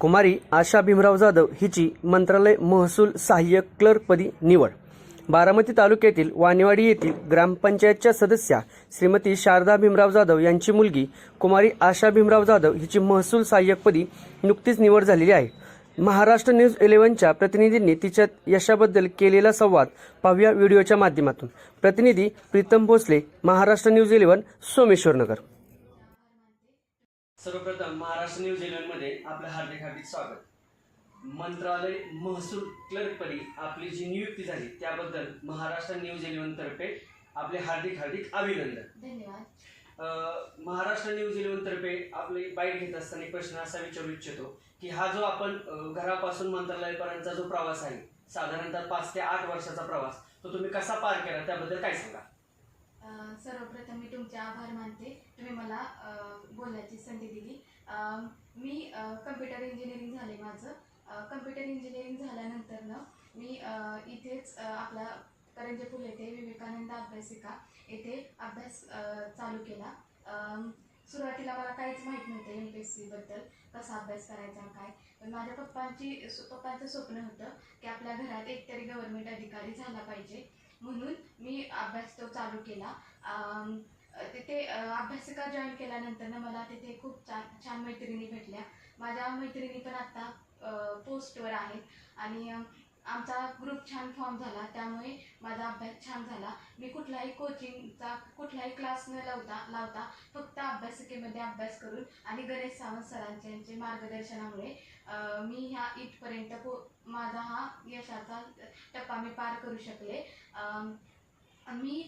कुमारी आशा भीमराव जाधव हिची मंत्रालय महसूल सहाय्यक क्लर्कपदी निवड. बारामती तालुक्यातील वानेवाडी येथील ग्रामपंचायतच्या सदस्या श्रीमती शारदा भीमराव जाधव यांची मुलगी कुमारी आशा भीमराव जाधव हिची महसूल सहाय्यकपदी नुकतीच निवड झालेली आहे. महाराष्ट्र न्यूज इलेव्हनच्या प्रतिनिधींनी तिच्या यशाबद्दल केलेला संवाद पाहूया व्हिडिओच्या माध्यमातून. प्रतिनिधी प्रीतम भोसले महाराष्ट्र न्यूज इलेव्हन सोमेश्वरनगर सर्वप्रथम महाराष्ट्र न्यूजमध्ये आपलं हार्दिक हार्दिक स्वागत. मंत्रालय महसूल क्लर्कपदी आपली जी नियुक्ती झाली त्याबद्दल महाराष्ट्र न्यूज इलेव्हन तर्फे आपले हार्दिक हार्दिक अभिनंदन. धन्यवाद. महाराष्ट्र न्यूज इलेव्हन तर्फे आपली बाईट घेत असताना एक प्रश्न असा विचारू इच्छितो की हा जो आपण घरापासून मंत्रालयापर्यंतचा जो प्रवास आहे साधारणतः पाच ते आठ वर्षाचा प्रवास तो तुम्ही कसा पार केला? त्याबद्दल काय सांगा? सर्वप्रथम मी तुमचे आभार मानते. तुम्ही मला बोलण्याची संधी दिली. मी कम्प्युटर इंजिनिअरिंग झाले माझं. कम्प्युटर इंजिनिअरिंग झाल्यानंतर ना मी इथेच आपला करंजे फुल येथे विवेकानंद अभ्यासिका येथे अभ्यास चालू केला. सुरुवातीला मला काहीच माहीत नव्हतं एम पी एस सीबद्दल कसा अभ्यास करायचा काय. पण माझ्या पप्पांची पप्पांचं स्वप्न होतं की आपल्या घरात एकतरी गव्हर्नमेंट अधिकारी झाला पाहिजे. म्हणून मी अभ्यास तो चालू केला. तिथे अभ्यासिका जॉईन केल्यानंतर ना मला तिथे खूप छान छान मैत्रिणी भेटल्या. माझ्या मैत्रिणी पण आत्ता पोस्टवर आहेत. आणि आमचा ग्रुप छान फॉर्म झाला. त्यामुळे माझा अभ्यास छान झाला. मी कुठलाही कोचिंगचा कुठलाही क्लास न लावता लावता फक्त अभ्यासिकेमध्ये अभ्यास करून आणि गणेश सावंत सरांच्या यांचे मार्गदर्शनामुळे मी ह्या इथपर्यंत पो माझा हा यशाचा टप्पा मी पार करू शकले. मी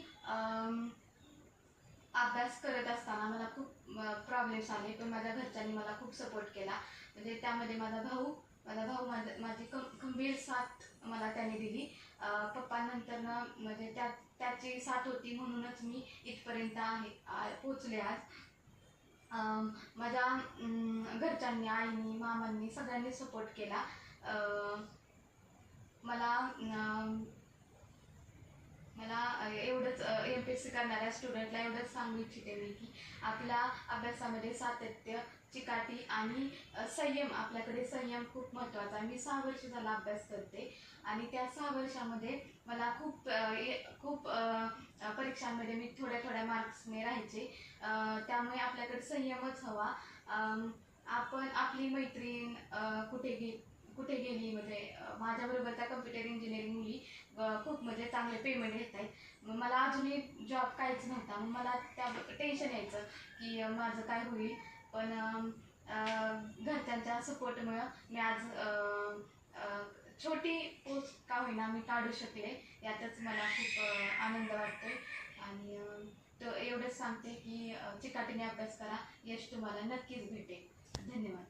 अभ्यास करत असताना मला खूप प्रॉब्लेम्स आले. पण माझ्या घरच्यांनी मला खूप सपोर्ट केला. म्हणजे त्यामध्ये माझा भाऊ माझा भाऊ माझा माझी कं खंबीर साथ मला त्याने दिली. पप्पानंतर पप्पानंतरनं म्हणजे त्या त्याची साथ होती म्हणूनच मी इथपर्यंत आहे पोचले आज. माझ्या घरच्यांनी आईनी मामांनी सगळ्यांनी सपोर्ट केला. मला एवढंच एस करणाऱ्या स्टुडंटला एवढंच सांगू इच्छिते मी की आपल्या अभ्यासामध्ये सातत्य चिकाटी आणि संयम आपल्याकडे संयम खूप महत्त्वाचा आहे. मी सहा वर्ष झाला अभ्यास करते आणि त्या सहा वर्षामध्ये मला खूप ए- खूप परीक्षांमध्ये मी थोड्या थोड्या मार्क्सने राहायचे. त्यामुळे आपल्याकडे संयमच हवा. आपण आपली मैत्रीण कुठे गे कुठे गेली म्हणजे माझ्याबरोबर त्या कम्प्युटर इंजिनिअरिंग मुली खूप म्हणजे चांगले पेमेंट घेत आहेत मग मला अजूनही जॉब काहीच नव्हता. मग मला त्या टेन्शन यायचं की माझं काय होईल. पण घरच्यांच्या सपोर्टमुळं मी आज छोटी पोस्ट का होईना मी काढू शकले. यातच मला खूप आनंद वाटतोय. आणि तो एवढंच सांगते की चिकाटीने अभ्यास करा. यश तुम्हाला नक्कीच भेटेल. धन्यवाद.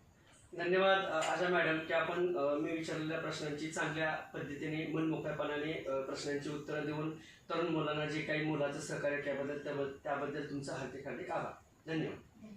धन्यवाद आशा मॅडम की आपण मी विचारलेल्या प्रश्नांची चांगल्या पद्धतीने मनमोकळ्यापणाने प्रश्नांची उत्तरं देऊन तरुण मुलांना जे काही मुलाचं सहकार्य केल्याबद्दल त्याबद्दल तुमचा तुमचं हार्दिक हार्दिक आभार. धन्यवाद.